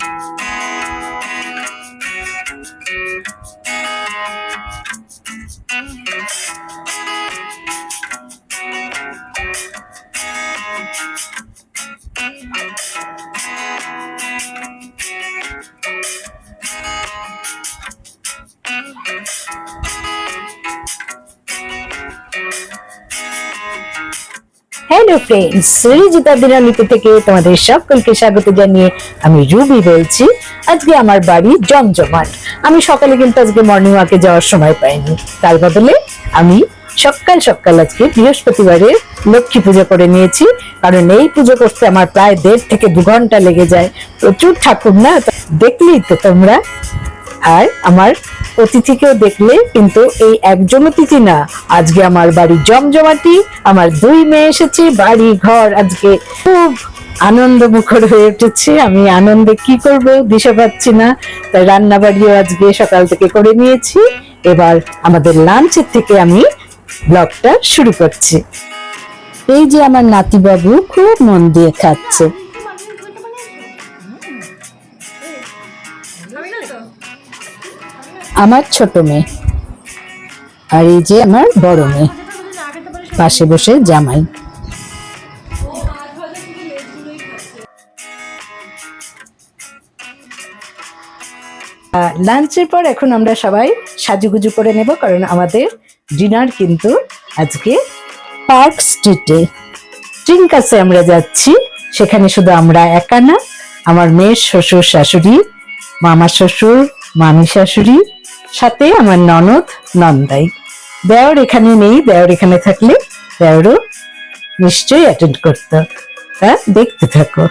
Thank you. Hello friends Srijita Dinalipi থেকে তোমাদের সকলকে স্বাগত জানিয়ে আমি রুবি বলছি। আজকে আমার বাড়ি জমজমাট। আমি সকালে কিন্তু আজকে মর্নিং ওয়াকে যাওয়ার সময় পাইনি। তার বদলে আমি সকাল সকাল আজকে বৃহস্পতিবারে লক্ষ্মী পুজো করে নিয়েছি। কারণ এই পুজো করতে আমার প্রায় দেড় থেকে দু ঘণ্টা লেগে যায়। প্রচুর ঠাকুর না? দেখলেই তো তোমরা আর আমার অতিথিকেও দেখলে কিন্তু এই একজন অতিথি না। আজকে আমার বাড়ি জমজমাটি, আমার দুই মেয়ে এসেছে বাড়ি ঘর আজকে খুব আনন্দ মুখর হয়ে উঠেছে। আমি আনন্দে কি করব দিশে পাচ্ছি না। তাই রান্না বাড়িও আজকে সকাল থেকে করে নিয়েছি। এবার আমাদের লাঞ্চের থেকে আমি ব্লগটা শুরু করছি। এই যে আমার নাতিবাবু খুব মন দিয়ে খাচ্ছে। আমার ছোট মেয়ে। আর এই যে আমার বড় মেয়ে। পাশে বসে জামাই। লাঞ্চের পর এখন আমরা সবাই সাজুগুজু করে নেব, কারণ আমাদের ডিনার কিন্তু আজকে পার্ক স্ট্রিটে। ট্রিঙ্কাসে আমরা যাচ্ছি। সেখানে শুধু আমরা একা না, আমার মেয়ের শ্বশুর শাশুড়ি মামা শ্বশুর মামি শাশুড়ি সাথে আমার ননদ নন্দাই। দেওর এখানে নেই দেওর এখানে থাকলে দেওরও নিশ্চয়ই অ্যাটেন্ড করতো। তা দেখতে থাকো।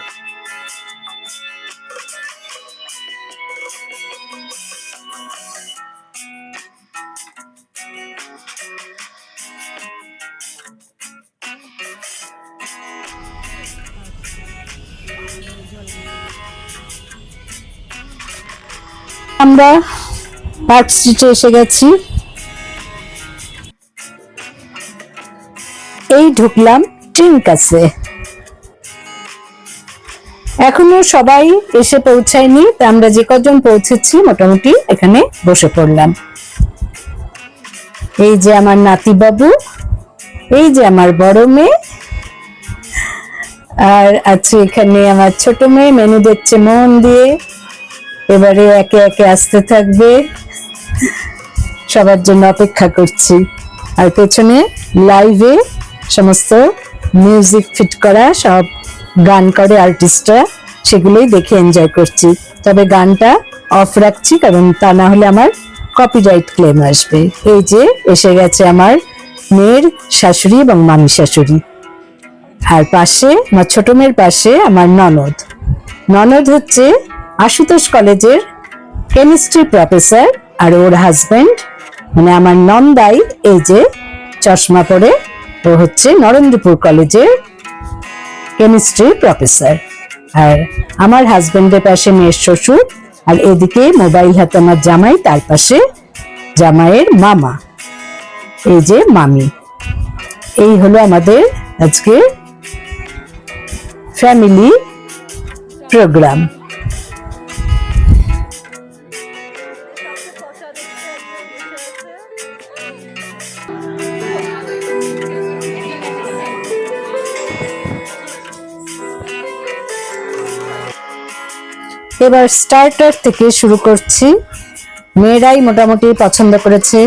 আমরা পার্ক স্ট্রিটে এসে গেছি। এই ঢুকলাম ট্রিঙ্কাসে এখনও সবাই এসে পৌঁছায়নি, তা আমরা যে কজন পৌঁছেছি মোটামুটি এখানে বসে পড়লাম। এই যে আমার নাতি বাবু এই যে আমার বড় মেয়ে, আর আছে এখানে আমার ছোট মেয়ে, মেনু দেখছে মন দিয়ে। এবারে একে একে আসতে থাকবে। সবার জন্য অপেক্ষা করছি। আর পেছনে লাইভে সমস্ত মিউজিক ফিট করা সব গান করে আর্টিস্টরা সেগুলোই দেখে এনজয় করছি। তবে গানটা অফ রাখছি, কারণ তা না হলে আমার কপিরাইট ক্লেম আসবে। এই যে এসে গেছে আমার মেয়ের শাশুড়ি এবং মামি শাশুড়ি। আর পাশে, আমার ছোট মেয়ের পাশে আমার ননদ। ননদ হচ্ছে আশুতোষ কলেজের কেমিস্ট্রি প্রফেসর আর ওর হাজবেন্ড মানে আমার নন্দাই, এই যে চশমা পরে, ও হচ্ছে নরেন্দ্রপুর কলেজের কেমিস্ট্রি প্রফেসর আর আমার হাজবেন্ডের পাশে মেয়ের শ্বশুর, আর এদিকে মোবাইল হাতে আমার জামাই, তার পাশে জামাইয়ের মামা, এই যে মামি। এই হলো আমাদের আজকে ফ্যামিলি প্রোগ্রাম এবার স্টার্টার থেকে শুরু করছি। মেয়েরাই মোটামুটি পছন্দ করেছে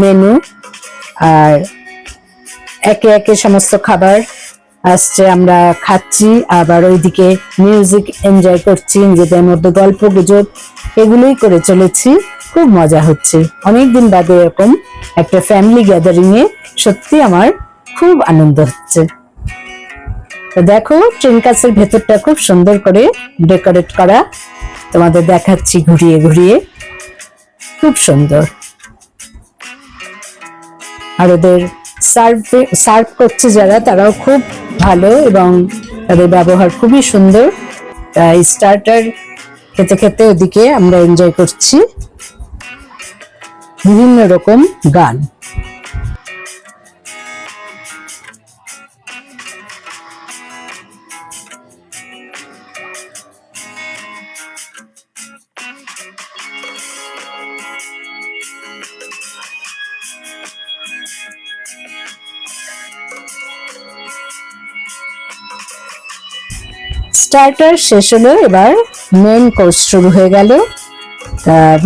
মেনু আর একে একে সমস্ত খাবার আসছে আমরা খাচ্ছি, আবার ওইদিকে মিউজিক এনজয় করছি, নিজেদের মধ্যে গল্প গুজব এগুলোই করে চলেছি, খুব মজা হচ্ছে। অনেকদিন বাদে এরকম একটা ফ্যামিলি গ্যাদারিং এ সত্যি আমার খুব আনন্দ হচ্ছে। তো দেখো ট্রেনকাসের ভেতরটা খুব সুন্দর করে ডেকোরেট করা। তোমাদের দেখাচ্ছি ঘুরিয়ে ঘুরিয়ে। খুব সুন্দর। আর ওদের সার্ভ সার্ভ করছে যারা, তারাও খুব ভালো এবং তাদের ব্যবহার খুবই সুন্দর। তাই স্টার্টার খেতে খেতে ওদিকে আমরা এনজয় করছি। বিভিন্ন রকম গান। স্টার্টার শেষ হলো, এবার মেন কোর্স শুরু হয়ে গেল।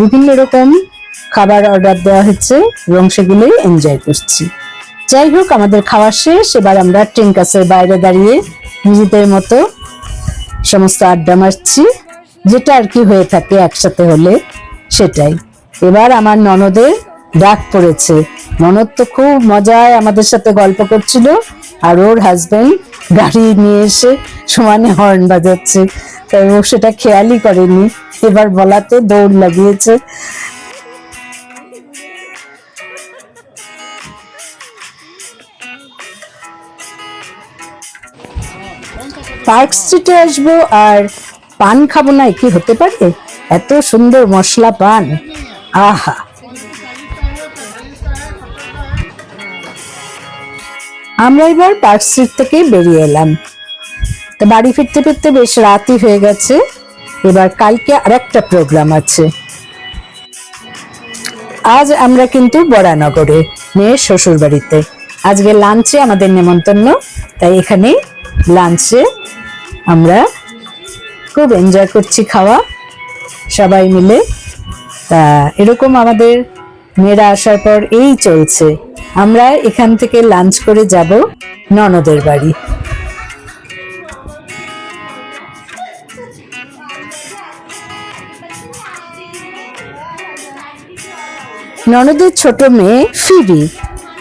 বিভিন্ন রকম খাবার অর্ডার দেওয়া হচ্ছে, এবং সেগুলোই এনজয় করছি। যাই হোক, আমাদের খাওয়া শেষ, এবার আমরা ট্রেনকাসের বাইরে দাঁড়িয়ে নিজেদের মতো সমস্ত আড্ডা মারছি, যেটা আর কি হয়ে থাকে একসাথে হলে, সেটাই। এবার আমার ননদের ডাক পড়েছে। ননদ তো খুব মজায় আমাদের সাথে গল্প করছিল। আর ওর হাজবেন্ড গাড়ি নিয়ে এসে সমানে হর্ন বাজাচ্ছে। তাই ও সেটা খেয়ালই করেনি। এবার বলাতে দৌড় লাগিয়েছে। পার্ক স্ট্রিটে আসব আর পান খাব না কি হতে পারে? এত সুন্দর মশলা পান। আহা! আমরা এবার পার্ক স্ট্রিট থেকে বেরিয়ে এলাম। তো বাড়ি ফিরতে ফিরতে বেশ রাতই হয়ে গেছে। এবার কালকে আরেকটা প্রোগ্রাম আছে। আজ আমরা কিন্তু বরানগরে মেয়ের শ্বশুর বাড়িতে আজকে লাঞ্চে আমাদের নেমন্তন্ন, তাই এখানে লাঞ্চে আমরা খুব এনজয় করছি খাওয়া। সবাই মিলে, তা এরকম আমাদের মেয়েরা আসার পর এই চলছে। আমরা এখান থেকে লাঞ্চ করে যাব ননদের বাড়ি। ননদের ছোট মেয়ে ফিবি।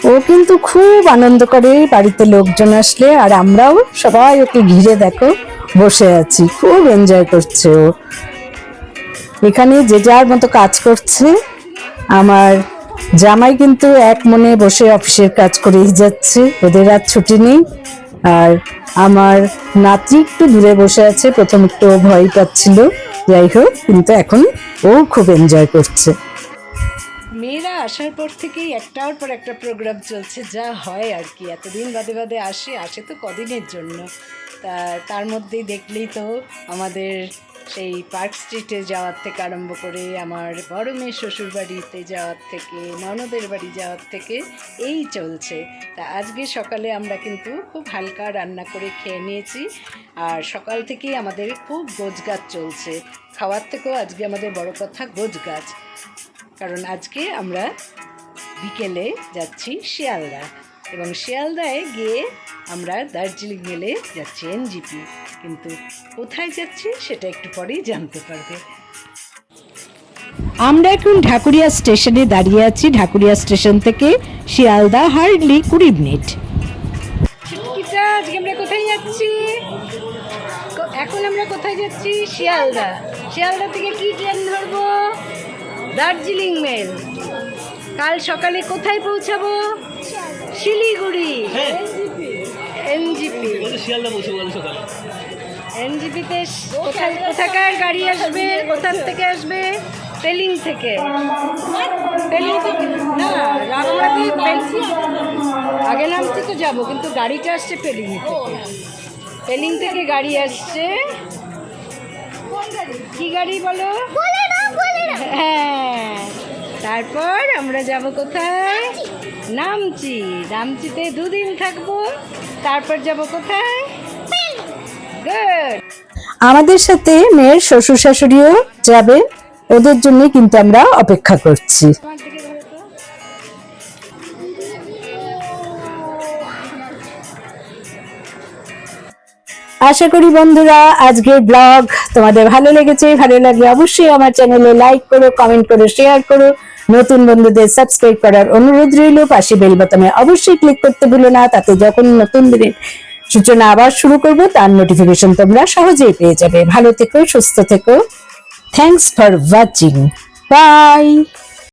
ও কিন্তু খুব আনন্দ করে বাড়িতে লোকজন আসলে আর আমরাও সবাই ওকে ঘিরে দেখো, বসে আছি, খুব এনজয় করছে ও। এখানে যে যার মতো কাজ করছে আমার জামাই কিন্তু এক মনে বসে অফিসের কাজ করেই যাচ্ছে, ওদের আর ছুটি নেই। আর আমার নাতি একটু দূরে বসে আছে, প্রথম একটু ভয় পাচ্ছিল। যাই হোক, কিন্তু এখন ও খুব এনজয় করছে। মেয়েরা আসার পর থেকেই একটার পর একটা প্রোগ্রাম চলছে, যা হয় আর কি। এতদিন বাদে বাদে আসে আসে তো কদিনের জন্য। তা তার মধ্যেই দেখলেই তো আমাদের সেই পার্ক স্ট্রিটে যাওয়ার থেকে আরম্ভ করে আমার বড় মেয়ে শ্বশুর বাড়িতে যাওয়ার থেকে, ননদের বাড়ি যাওয়ার থেকে এই চলছে। তা আজকে সকালে আমরা কিন্তু খুব হালকা রান্না করে খেয়ে নিয়েছি আর সকাল থেকেই আমাদের খুব গোছগাছ চলছে। খাওয়ার থেকেও আজকে আমাদের বড় কথা গোছগাছ। কারণ আজকে আমরা বিকেলে যাচ্ছি শিয়ালদা এবং শিয়ালদায় গিয়ে আমরা দার্জিলিং মেলে যাচ্ছি এনজিপি। কিন্তু কোথায় যাচ্ছি সেটা একটু পরেই জানতে পারবে। আমরা এখন ঢাকুরিয়া স্টেশনে দাঁড়িয়ে আছি। ঢাকুরিয়া স্টেশন থেকে শিয়ালদা হার্ডলি কুড়ি মিনিট আজকে আমরা কোথায় যাচ্ছি? এখন আমরা কোথায় যাচ্ছি? শিয়ালদা। শিয়ালদা থেকে কি ট্রেন ধরবো? দার্জিলিং মেল। কাল সকালে কোথায় পৌঁছাবো? শিলিগুড়ি। এনজিপি শিয়ালদা বলো সকালে। এনজিপিতে কোথায় কোথাকার গাড়ি আসবে কোথার থেকে আসবে? পেলিং থেকে। পেলিং থেকে? না রামনাদি আগে নামতে তো যাব কিন্তু গাড়িটা আসছে পেলিং থেকে। পেলিং থেকে গাড়ি আসছে। কি গাড়ি বলো? হ্যাঁ তারপর আমরা যাব কোথায়? নামচি। নামচিতে দুদিন থাকব। তারপর যাব কোথায়? গুড আমাদের সাথে মেয়ের শ্বশুর শাশুড়িও যাবে। ওদের জন্য কিন্তু আমরা অপেক্ষা করছি। আশা করি বন্ধুরা, আজকের ব্লগ তোমাদের ভালো লেগেছে, ভালো লাগলে অবশ্যই আমার চ্যানেলে লাইক করো কমেন্ট করো শেয়ার করো। নতুন বন্ধুদের সাবস্ক্রাইব করার অনুরোধ রইল, পাশে বেল বোতামে অবশ্যই ক্লিক করতে ভুলো না, তাতে যখন নতুন দিনের সূচনা আবার শুরু করব, তার নোটিফিকেশন তোমরা সহজেই পেয়ে যাবে। ভালো থেকো, সুস্থ থেকো। Thanks for watching by